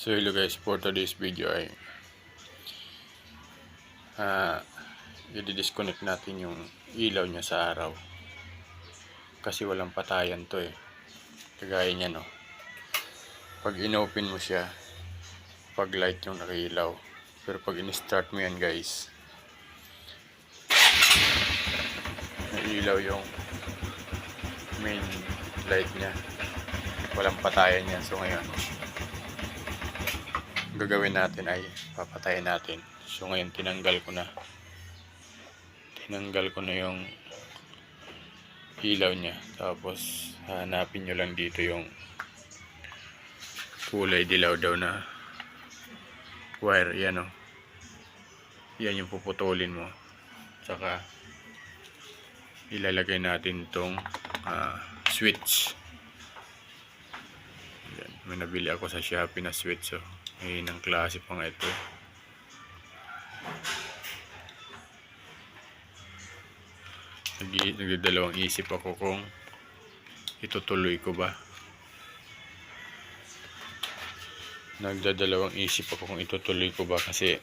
So hello guys, for today's video ay ah i-disconnect natin yung ilaw niya sa araw. Kasi walang patayan to eh. Kagaya niya no. Pag inopen mo siya, pag light yung nakilaw. Pero pag in-start mo yan guys, nailaw yung main light niya. Walang patayan yan. So ngayon, gagawin natin ay papatayin natin. So ngayon tinanggal ko na. Tinanggal ko na yung ilaw niya. Tapos hanapin nyo lang dito yung kulay dilaw daw na wire. Yan o. Yan yung puputulin mo. Tsaka ilalagay natin tong ah, switch. Yan. May nabili ako sa Shopee na switch. So, ay ng klase pang ito. Nag nagdadalawang isip ako kung itutuloy ko ba. Nagdadalawang isip ako kung itutuloy ko ba kasi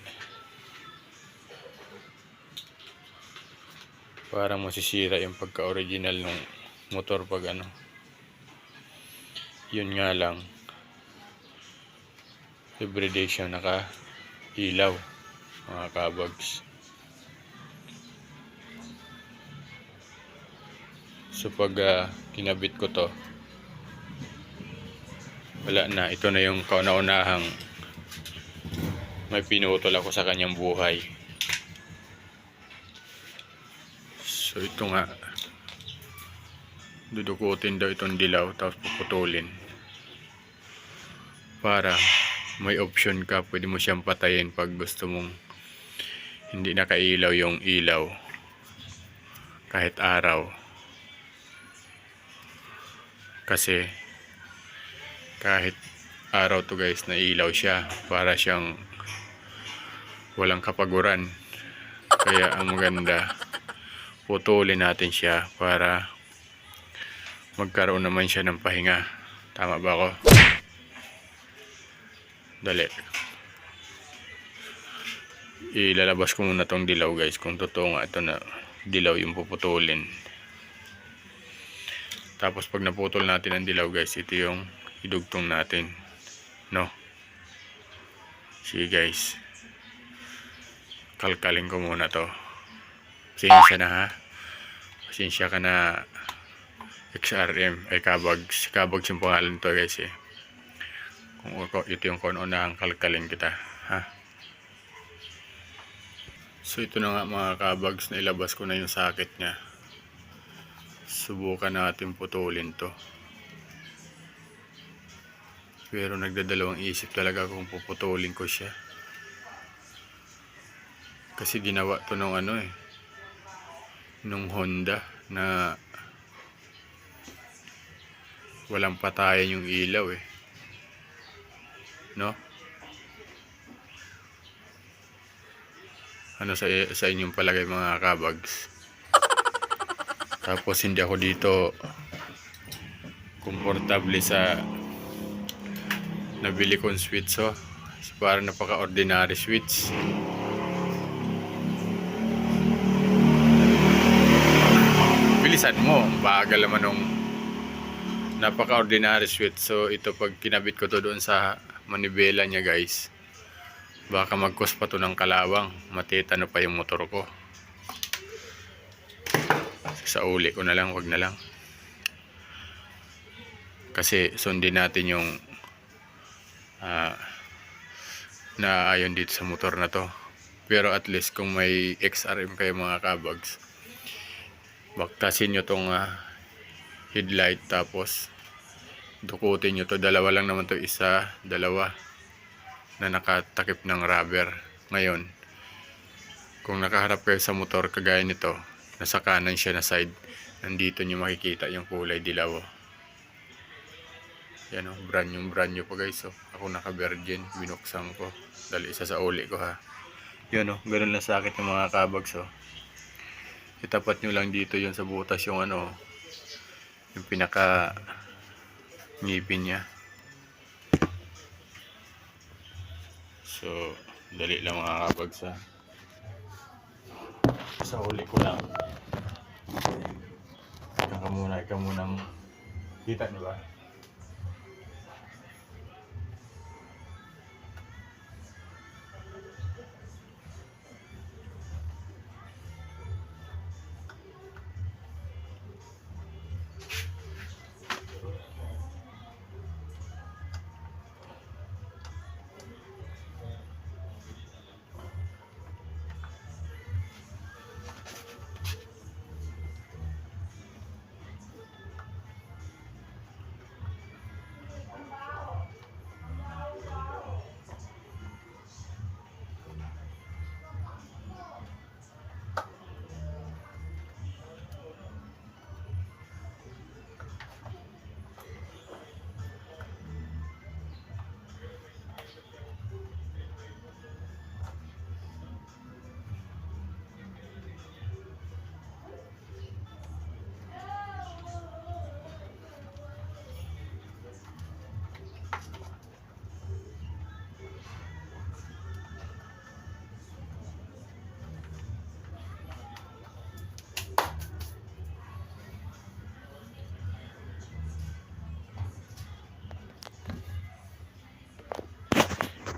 parang masisira yung pagka-original ng motor pag ano. Yun nga lang everyday siya naka ilaw mga kabags. So pag ah, kinabit ko to wala na. Ito na yung kauna-unahang may pinutol ako sa kanyang buhay. So ito nga. Dudukutin daw itong dilaw tapos puputulin. Para may option ka, pwede mo siyang patayin pag gusto mong hindi nakailaw yung ilaw kahit araw. Kasi kahit araw to guys na ilaw siya para siyang walang kapaguran. Kaya ang maganda putulin natin siya para magkaroon naman siya ng pahinga. Tama ba ako? Dali. Ilalabas ko muna tong dilaw guys. Kung totoo nga ito na dilaw yung puputulin. Tapos pag naputol natin ang dilaw guys, ito yung idugtong natin. No? Sige guys. Kalkalin ko muna to. Pasensya na ha. Pasensya ka na XRM ay Kabags. Kabags yung pangalan to guys eh ito yung kung unahang kalkalin kita ha? So ito na nga mga kabags na ilabas ko na yung sakit nya subukan natin putulin to. Pero nagdadalawang isip talaga kung puputulin ko siya. Kasi ginawa to nung ano eh nung Honda na walang patayan yung ilaw eh no? Ano sa sa inyong palagay mga kabags? Tapos hindi ako dito komportable sa nabili kong switch so para napaka-ordinary switch. Bilisan mo, bagal naman nung napaka-ordinary switch. So ito pag kinabit ko to doon sa manibela niya guys. Baka magkos pa to ng kalawang. Matitano pa yung motor ko. Sa uli ko na lang wag na lang. Kasi sundin natin yung uh, na ayon dito sa motor na to. Pero at least kung may XRM kayo mga kabags baktasin nyo tong uh, headlight tapos dukutin nyo to. Dalawa lang naman to. Isa dalawa na nakatakip ng rubber. Ngayon kung nakaharap kayo sa motor kagaya nito nasa kanan siya na side nandito nyo makikita yung kulay dilaw oh. yan o brand yung brand nyo pa guys oh. ako naka virgin binuksan ko. Dali isa sa uli ko ha. Yun o ganun lang sa akin yung mga kabags oh. itapat nyo lang dito yun sa butas yung ano yung pinaka ngipin niya. So, dali lang mga kabags ha. Sa huli ko lang. Ikaw ka muna, ikaw munang kita niyo ba?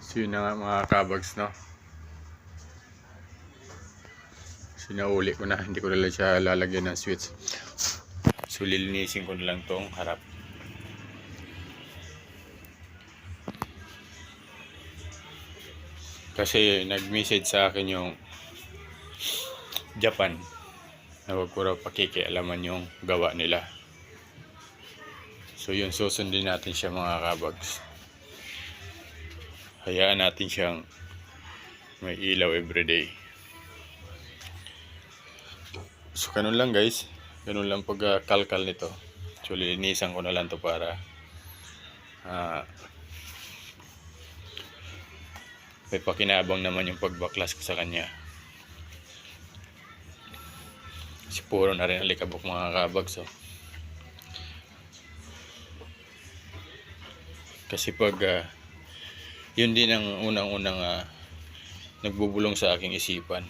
So yun na nga mga kabags no. Sinauli ko na, hindi ko na lang siya lalagyan ng switch. So lilinisin ko na lang tong harap. Kasi nag-message sa akin yung Japan na wag ko raw pakikialaman yung gawa nila. So yun, susundin natin siya mga kabags hayaan natin siyang may ilaw everyday. So, ganun lang guys. Ganun lang pagkalkal nito. So, lilinisan ko na lang to para ah, may pakinabang naman yung pagbaklas ko sa kanya. Kasi puro na rin alikabok mga kabag. So. Kasi pag ah, yun din ang unang-unang ah, nagbubulong sa aking isipan.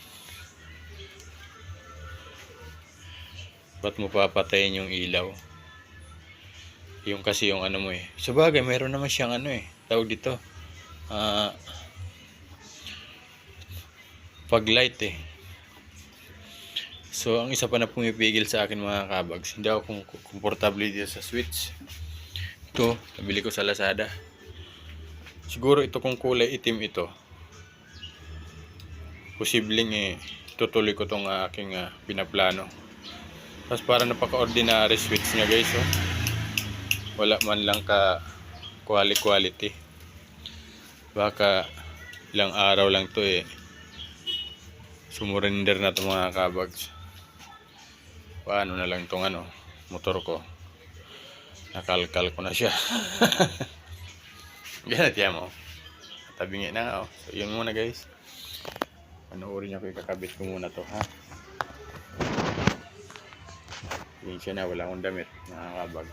Ba't mo papatayin yung ilaw? Yung kasi yung ano mo eh. Sa bagay, meron naman siyang ano eh. Tawag dito. Ah, pag light eh. So, ang isa pa na pumipigil sa akin mga kabags, hindi ako komportable dito sa switch. Ito, nabili ko sa Lazada. Siguro ito kung kulay itim ito. Posibleng eh, tutuloy ko tong aking ah, pinaplano. Tapos para napaka-ordinary switch niya guys. Oh. Wala man lang ka quality quality. Baka ilang araw lang to eh. Sumurrender na to mga kabags. Paano na lang tong ano, motor ko. Nakalkal ko na siya. Ganun tiyan mo. Tabingin na oh. So yun muna guys. Panoorin niyo ko ikakabit ko muna to ha. Yun siya na, wala akong damit. Nakakabag.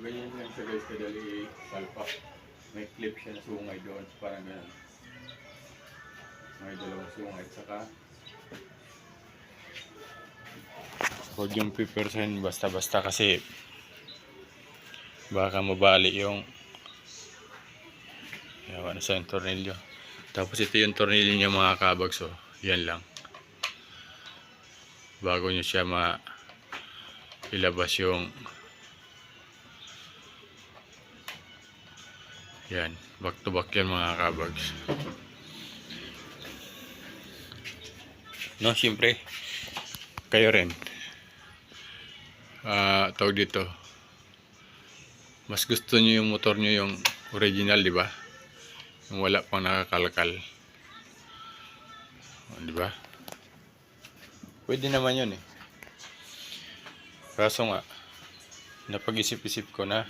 Ganyan lang siya guys, kadali salpak. May clip siya na sungay doon, parang ganun. May dalawang sungay, saka huwag yung pipersahin basta-basta kasi baka mabali yung yawa na sa yung tornilyo. Tapos ito yung tornilyo niya mga kabag, so yan lang. Bago nyo siya ma ilabas yung Yan, back to back yan mga kabags. No, siyempre, kayo rin. Ah, tawag dito. Mas gusto niyo yung motor niyo yung original, di ba? Yung wala pang nakakalkal. O, Di ba? Pwede naman yun eh. Kaso nga, napag-isip-isip ko na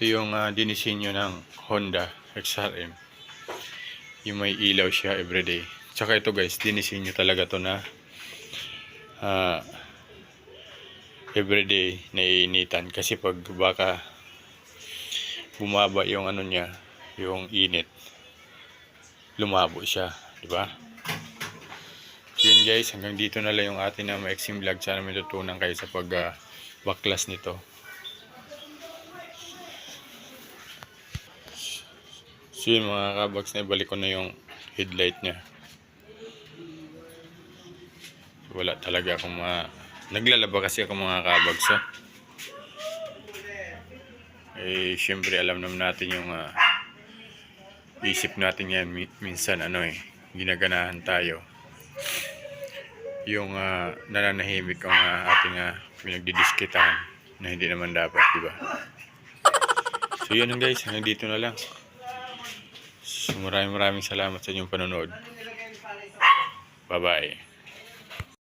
ito yung uh, dinisenyo ng Honda XRM. Yung may ilaw siya everyday. Tsaka ito guys, dinisenyo talaga to na ah, everyday naiinitan. Kasi pag baka bumaba yung ano niya, yung init, lumabo siya. Di ba? Yun guys, hanggang dito na lang yung atin na maiksing vlog. Sana may tutunan kayo sa pag ah, baklas nito. So yun mga kabags na ibalik ko na yung headlight niya. Wala talaga akong mga... Naglalaba kasi ako mga kabags ha. Eh, syempre alam naman natin yung ah, isip natin yan. Mi- minsan ano eh, ginaganahan tayo. Yung ah, nananahimik ang ah, ating uh, pinagdidiskitahan na hindi naman dapat, di ba? So yun guys, hanggang dito na lang. Maraming maraming salamat sa inyong panonood. Bye-bye.